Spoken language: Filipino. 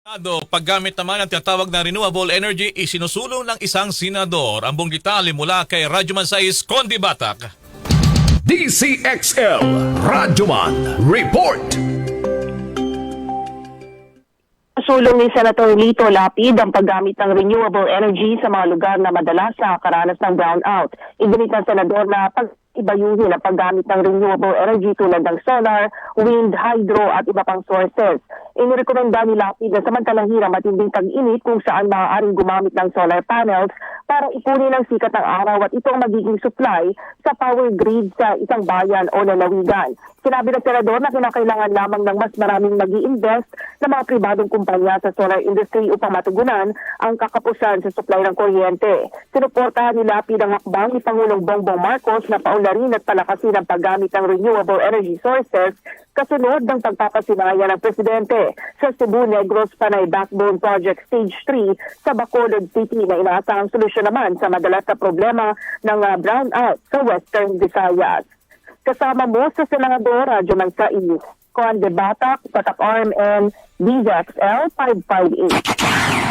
Senado, paggamit naman ng tinatawag na renewable energy, isinusulong ng isang senador. Ang buong detalye mula kay Radyoman Sais, Condi Batak. DCXL Radyoman Report. Sulong ni Senator Lito Lapid ang paggamit ng renewable energy sa mga lugar na madalas sa karanas ng brownout. Iginit ng senador na pag ibayuhin ang paggamit ng renewable energy tulad ng solar, wind, hydro at iba pang sources. Inirekomenda ni Lapid na samantalang hirang matinding tag-init kung saan maaaring gumamit ng solar panels para ipunin ang sikat ng araw at ito ang magiging supply sa power grid sa isang bayan o lalawigan. Sinabi ng senador na kinakailangan lamang ng mas maraming mag invest na mga pribadong kumpanya sa solar industry upang matugunan ang kakapusan sa supply ng kuryente. Sinuportahan ni Lapid ang hakbang ni Pangulong Bongbong Marcos na paunlarin at palakasin ang paggamit ng renewable energy sources kasunod ng pagpapasinaya ng Presidente sa Cebu Negros Panay Backbone Project Stage 3 sa Bacolod City na inaasahang solusyon naman sa madalas na problema ng ah, brownout sa Western Visayas. Kasama mo sa Senador Radyo Mansais, Juan de Batak, Patak RMN, DZXL 558.